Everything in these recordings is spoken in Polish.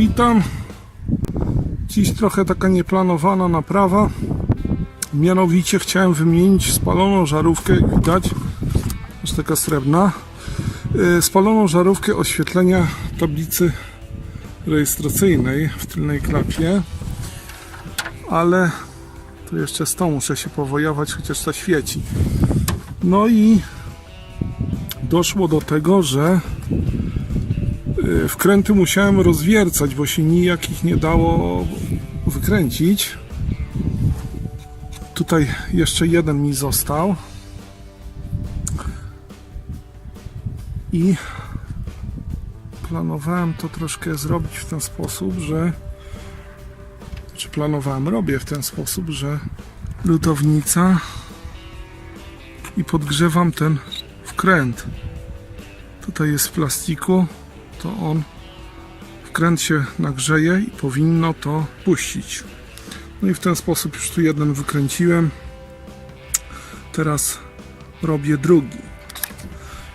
witam. Dziś trochę taka nieplanowana naprawa. Mianowicie chciałem wymienić spaloną żarówkę, widać, jest taka srebrna. Yy, Spaloną żarówkę oświetlenia tablicy rejestracyjnej w tylnej klapie. Ale tu jeszcze z tą muszę się powojować, chociaż to świeci. No i doszło do tego, że y, wkręty musiałem rozwiercać, bo się nijak ich nie dało wykręcić. Tutaj jeszcze jeden mi został. I planowałem to troszkę zrobić w ten sposób, że czy planowałem, robię w ten sposób, że lutownica i podgrzewam ten wkręt. Tutaj jest w plastiku, to on wkręt się nagrzeje i powinno to puścić. No i w ten sposób już tu jeden wykręciłem. Teraz robię drugi.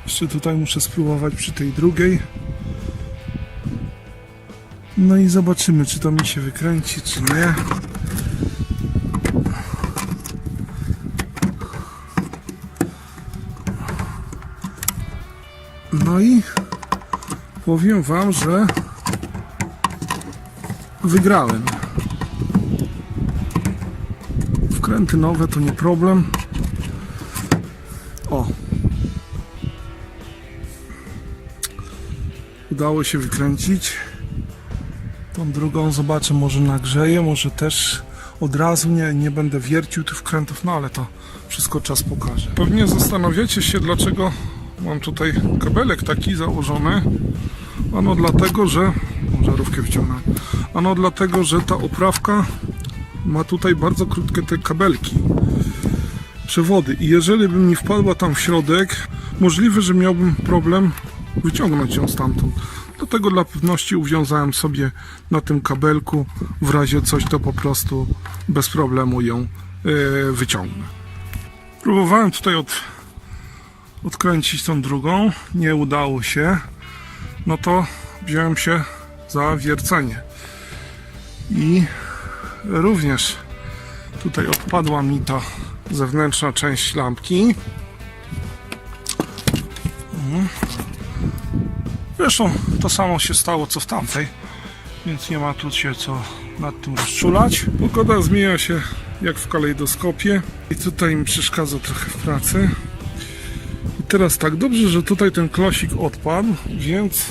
Jeszcze tutaj muszę spróbować przy tej drugiej. No i zobaczymy, czy to mi się wykręci, czy nie. No i powiem Wam, że wygrałem. Wkręty nowe to nie problem. O. Udało się wykręcić. Tą drugą zobaczę, może nagrzeję, może też od razu nie, nie będę wiercił tych wkrętów, no ale to wszystko czas pokaże. Pewnie zastanawiacie się, dlaczego mam tutaj kabelek taki założony. Ano dlatego, że... Żarówkę wciągnę. Ano dlatego, że ta oprawka ma tutaj bardzo krótkie te kabelki przewody i jeżeli by mi wpadła tam w środek, możliwe, że miałbym problem wyciągnąć ją stamtąd. Dlatego dla pewności uwiązałem sobie na tym kabelku, w razie coś to po prostu bez problemu ją e, wyciągnę. Próbowałem tutaj od, odkręcić tą drugą, nie udało się, no to wziąłem się za wiercenie i również tutaj odpadła mi ta zewnętrzna część lampki. Mhm. Zresztą to samo się stało co w tamtej, więc nie ma tu się co nad tym rozczulać. Pogoda zmienia się jak w kalejdoskopie i tutaj mi przeszkadza trochę w pracy. Teraz tak, dobrze, że tutaj ten klosik odpadł, więc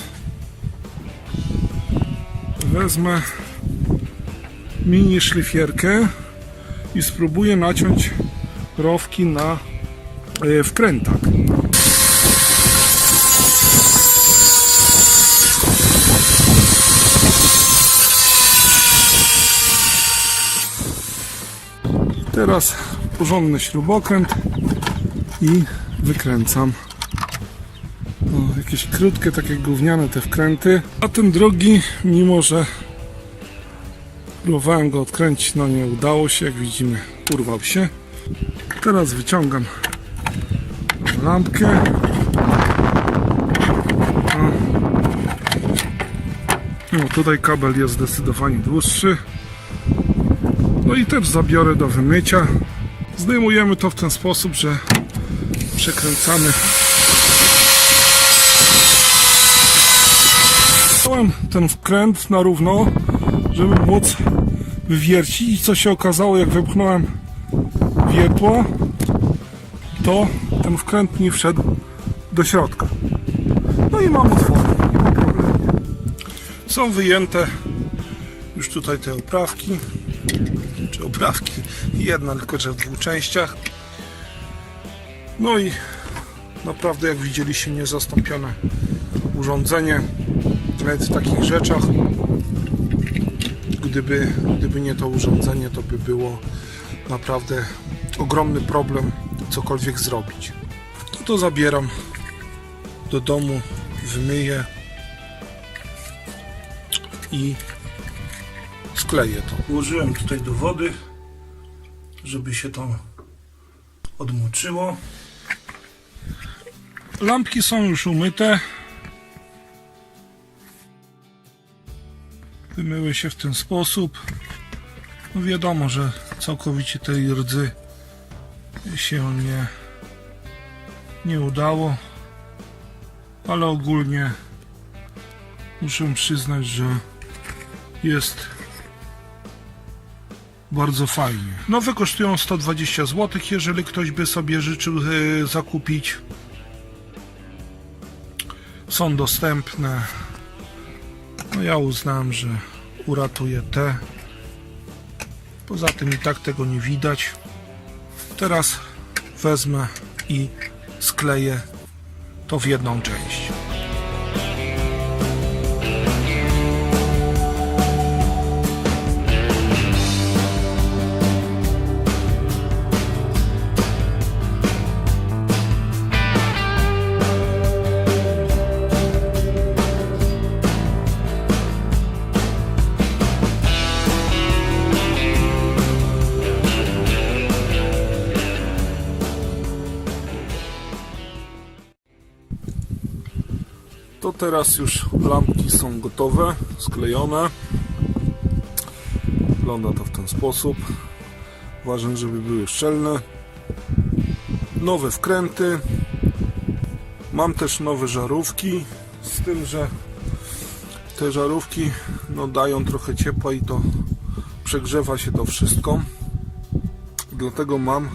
wezmę mini szlifierkę i spróbuję naciąć rowki na e, wkrętach. Teraz porządny śrubokręt i wykręcam. O, jakieś krótkie, takie gówniane te wkręty. A ten drugi, mimo że próbowałem go odkręcić, no nie udało się, jak widzimy, urwał się. Teraz wyciągam lampkę. No, tutaj kabel jest zdecydowanie dłuższy. No i też zabiorę do wymycia. Zdejmujemy to w ten sposób, że przekręcamy. Dałem ten wkręt na równo, żeby móc wywiercić i co się okazało, jak wepchnąłem wiertło, to ten wkręt mi wszedł do środka. No i mam otwory. nie. Są wyjęte już tutaj te oprawki czy oprawki. Jedna tylko, że w dwóch częściach. No i naprawdę, jak widzieliście, niezastąpione urządzenie. Nawet w takich rzeczach, gdyby, gdyby nie to urządzenie, to by było naprawdę ogromny problem cokolwiek zrobić. No to zabieram do domu, wymyję i skleję to. Włożyłem tutaj do wody, żeby się to odmoczyło. Lampki są już umyte. Wymyły się w ten sposób. No wiadomo, że całkowicie tej rdzy się nie, nie udało, ale ogólnie muszę przyznać, że jest bardzo fajnie. Nowe kosztują 120 zł, jeżeli ktoś by sobie życzył e, zakupić. Są dostępne. No ja uznałem, że uratuję te. Poza tym i tak tego nie widać. Teraz wezmę i skleję to w jedną część. Teraz już lampki są gotowe, sklejone. Wygląda to w ten sposób. Ważne, żeby były szczelne. Nowe wkręty. Mam też nowe żarówki, z tym, że te żarówki no, dają trochę ciepła i to przegrzewa się to wszystko. Dlatego mam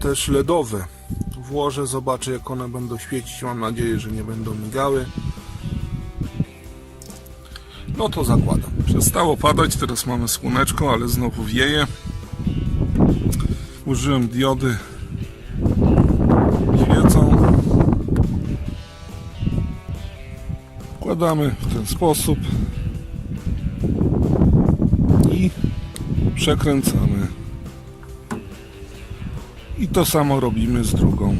też LEDowe włożę, zobaczę jak one będą świecić. Mam nadzieję, że nie będą migały. No to zakładam. Przestało padać, teraz mamy słoneczko, ale znowu wieje. Użyłem diody. Świecą. Wkładamy w ten sposób i przekręcamy. I to samo robimy z drugą.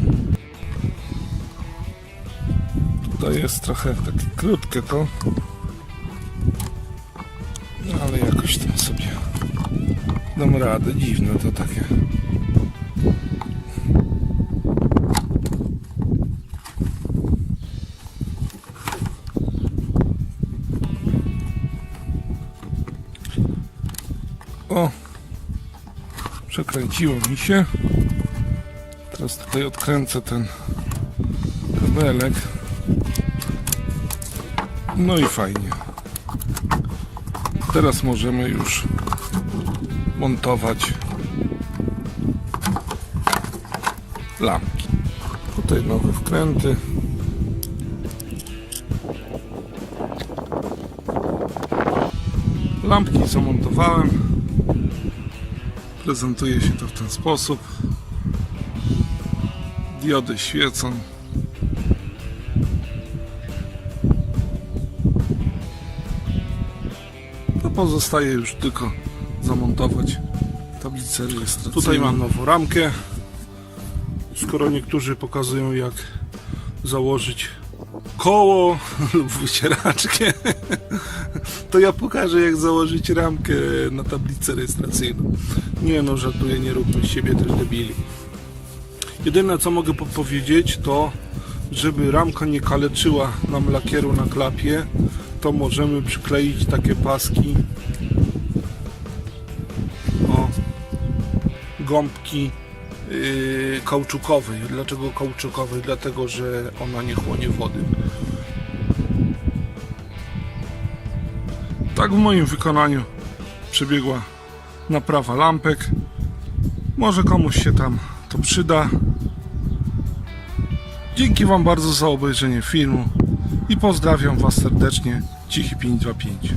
Tutaj jest trochę takie krótkie to. No ale jakoś tam sobie dam radę. Dziwne to takie. O! Przekręciło mi się. Teraz tutaj odkręcę ten kabelek. No i fajnie. Teraz możemy już montować lampki. Tutaj nowe wkręty. Lampki zamontowałem. Prezentuje się to w ten sposób. Diody świecą. To pozostaje już tylko zamontować tablicę rejestracyjną. Tutaj mam nową ramkę. Skoro niektórzy pokazują jak założyć koło lub wycieraczkę, to ja pokażę jak założyć ramkę na tablicę rejestracyjną. Nie no, żartuję, nie róbmy siebie też debili. Jedyne co mogę podpowiedzieć to, żeby ramka nie kaleczyła nam lakieru na klapie, to możemy przykleić takie paski o gąbki yy, kauczukowej. Dlaczego kauczukowej? Dlatego, że ona nie chłonie wody. Tak w moim wykonaniu przebiegła naprawa lampek. Może komuś się tam to przyda. Dzięki Wam bardzo za obejrzenie filmu i pozdrawiam Was serdecznie. Cichy 525.